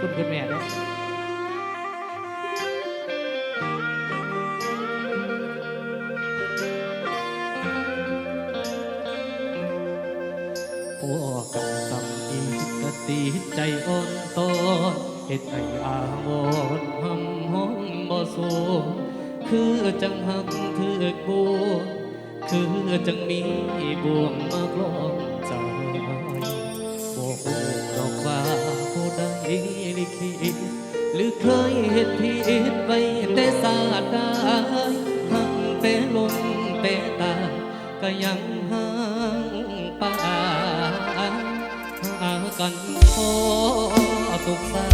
คุณคุณแม่ด้วยโอ้กำกำอีกกตีใจอ่อนตอนเฮ็ดให้อาวรณ์หำห้องบ่สูคือจังหักถือกบัวคือจังมีบ่วงมาคล้อง หากันพอทุกสา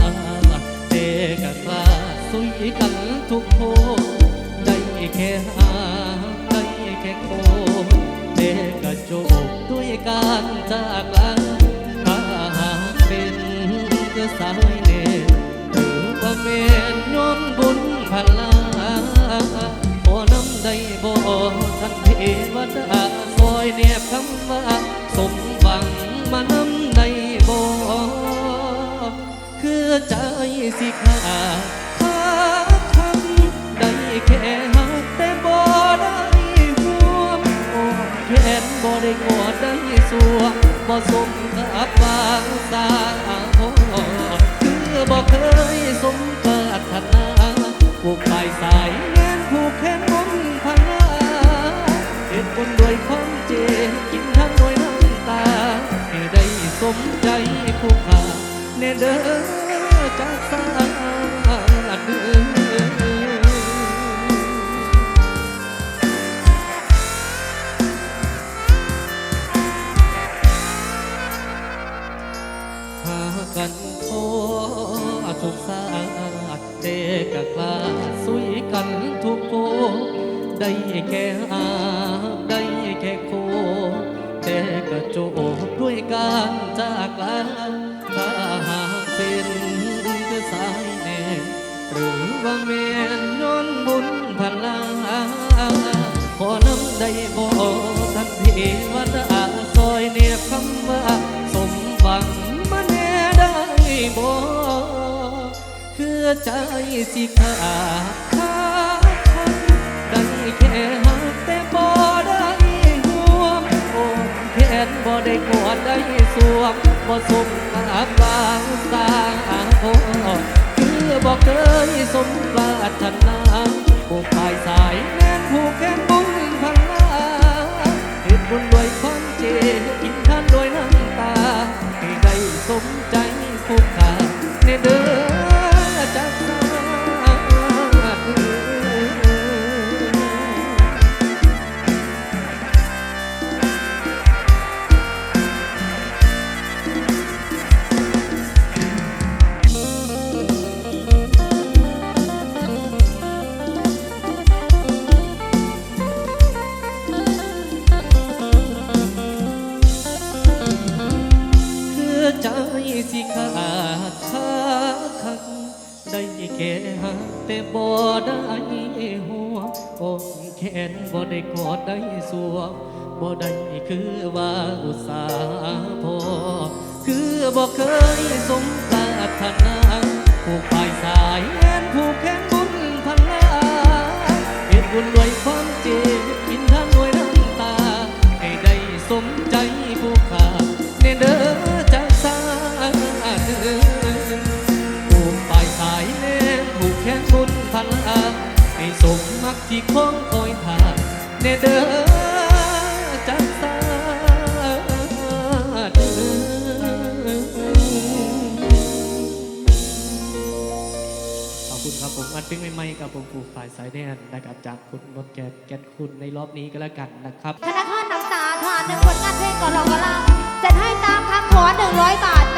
เตกะกลาสุยกันทุกโคได้แค่หาได้แค่โคเตกะโจบด้วยการจากลาถ้าหากเป็นก็สายเนตหรือว่าเมนย้อนบุญพลาโอ้น้ำได้บ่ทันเทวดาซอยเนียบคำว่าสมหวังมานำได้ อใจสิขาดขาดคำได้แค่หักแต่บ่ได้ห่วงโอ้แขนบ่ได้กอดได้สวงบ่สมกับวางสาคือบ่เคยสมปรารถนาผูกปลายสายแน่นผูกแขนมนพังาเหตุผลด้วยความเจ็บกินทั้งด้วยน้ำตาให้ได้สมใจผู้ขาเนเด้อ ได้แค่อาได้แค่โค แต่กระโจบด้วยการจากลาถ้าหากเป็นคือสายแน่หรือว่าแม่นย้อนบุญพลาขอนำได้บ่ทันเทวดาซอยเนียคำว่าสมหวังมาแน่ได้บ่คือใจสิขาด ได้กอดได้สวมบ่สมกับบางสาโอคือบ่เคยสมปรารถนาผูกปลายสายแน่นผูกแขนบุญพันลาเหตุบุญด้วยความเจ็บกินทานด้วยน้ำตาให้ได้สมใจผู้ขาในเด้อ ได้ส คู่ฝ่ายสายแนนนะครับจากคุณมดแกนแกนคุณในรอบนี้ก็แล้วกันนะครับธนาคารน้ำตาทานหนึ่งผลงานเพลงก่อนรองกะลาจะให้ตามคำขอ100 บาท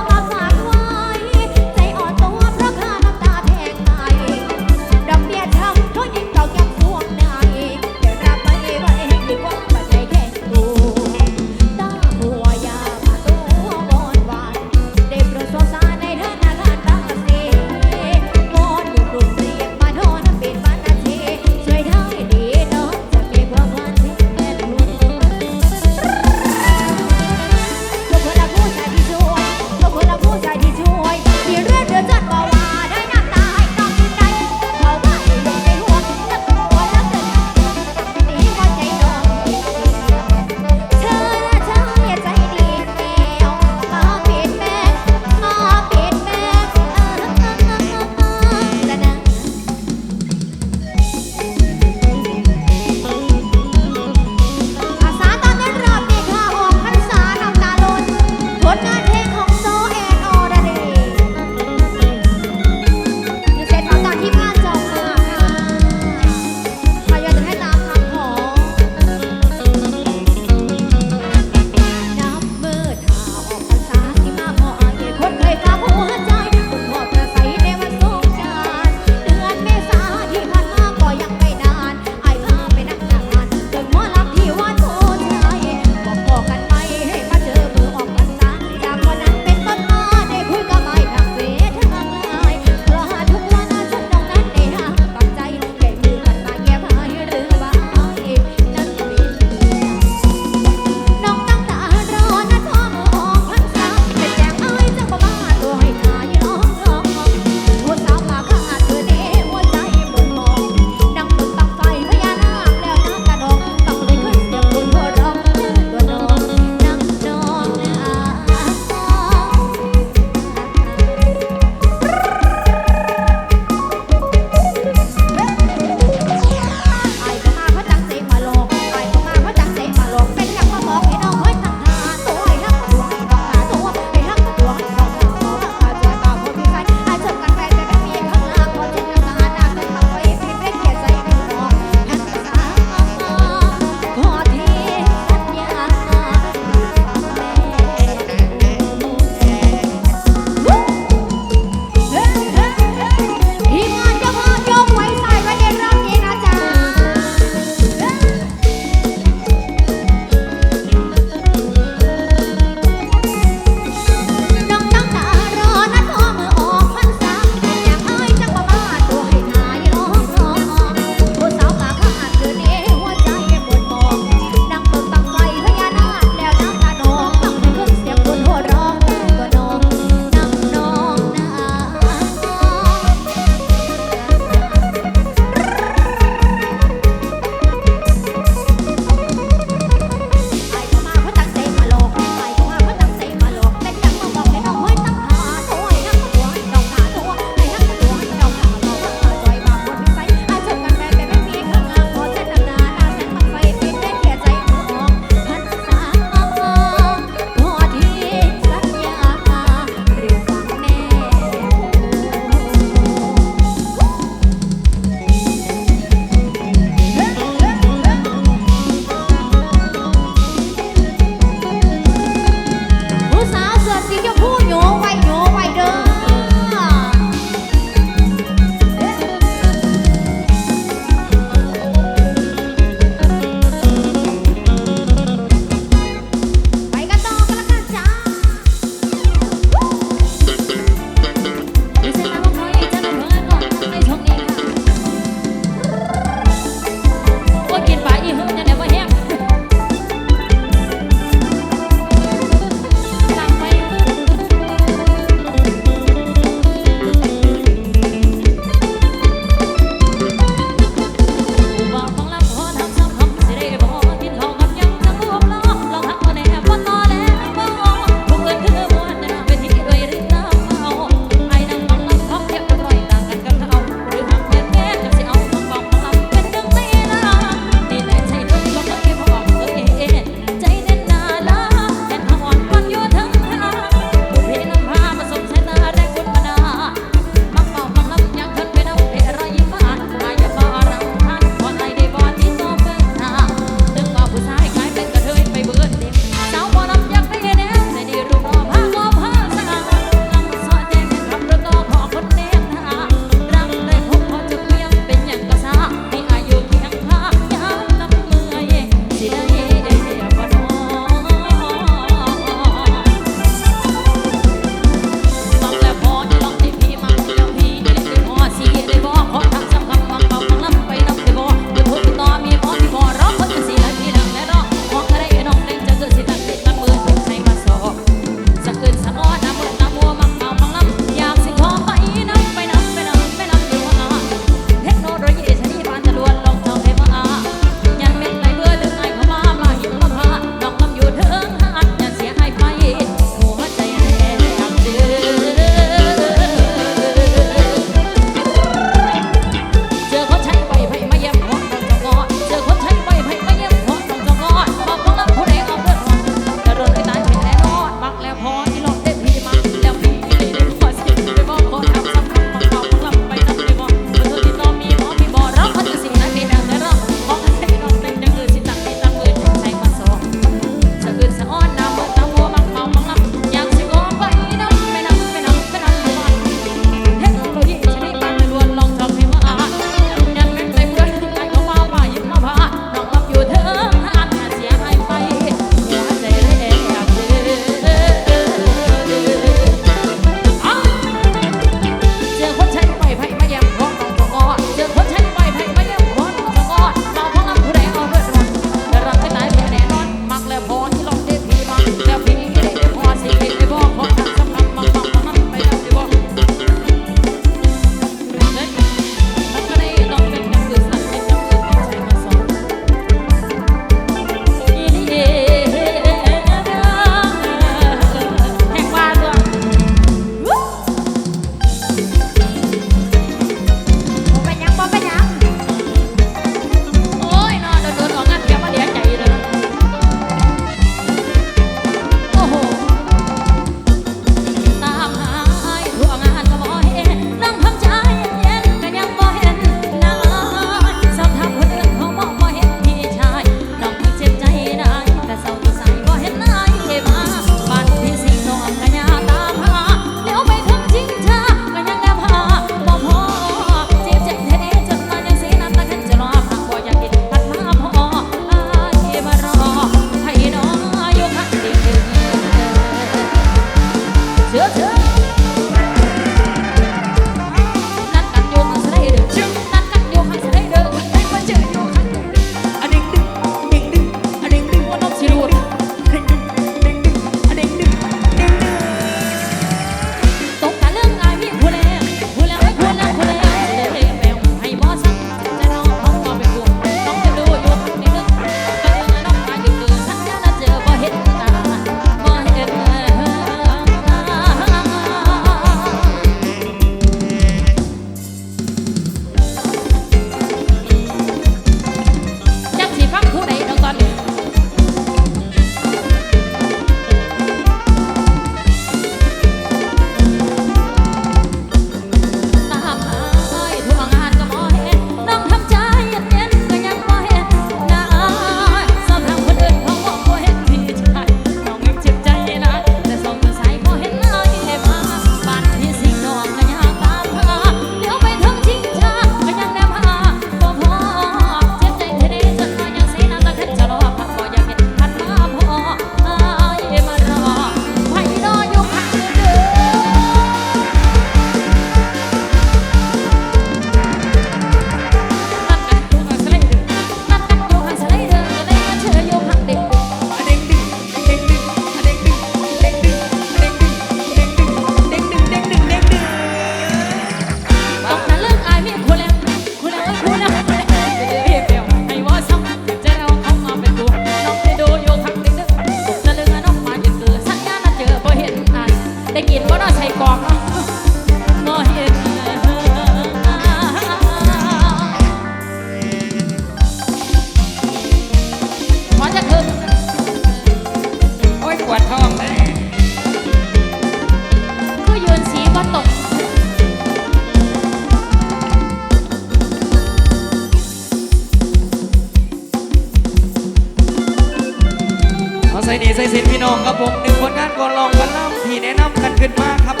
ระพงหนึ่งผนงานก็ลองกันล่ำที่แนะนำกันขึ้นมาครับ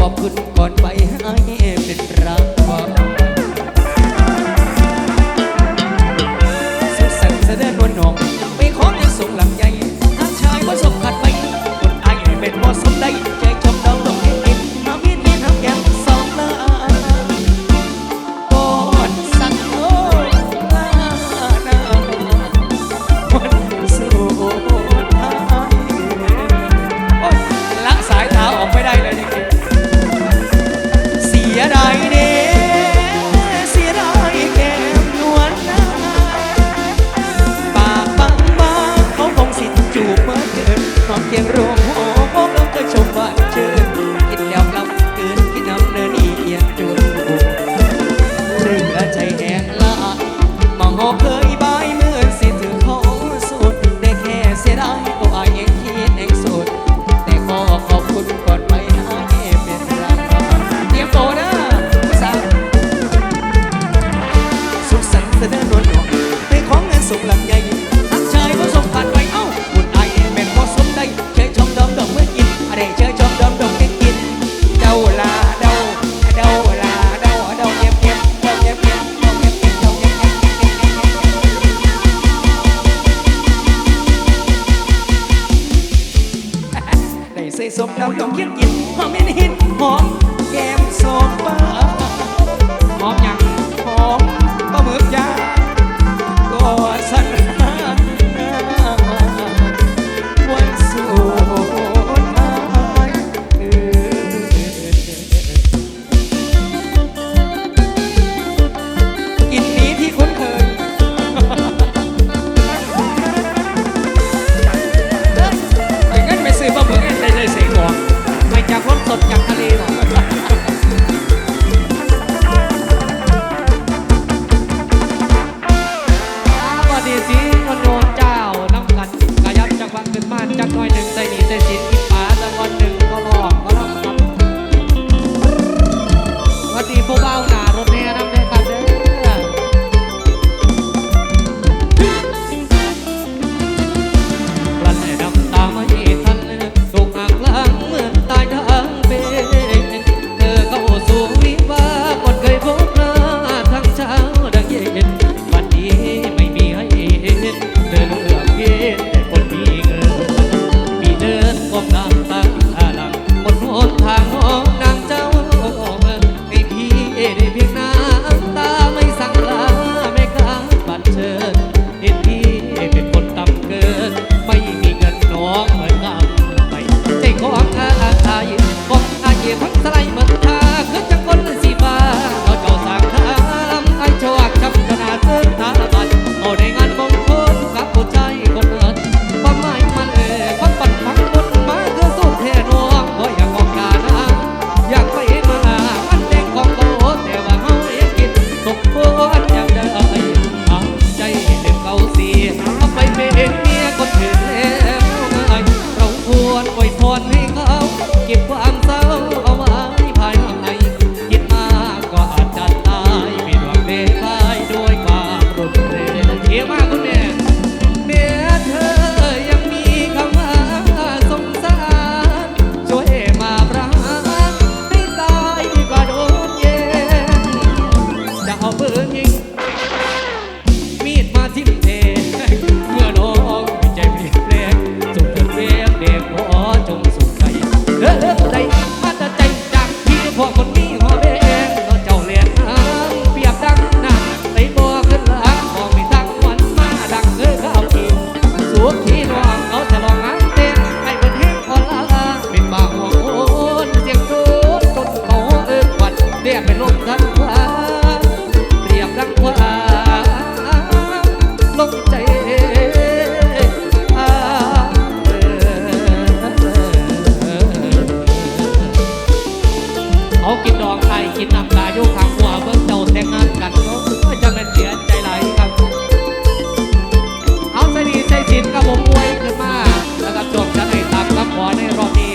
ขอบคุณก่อนไปให้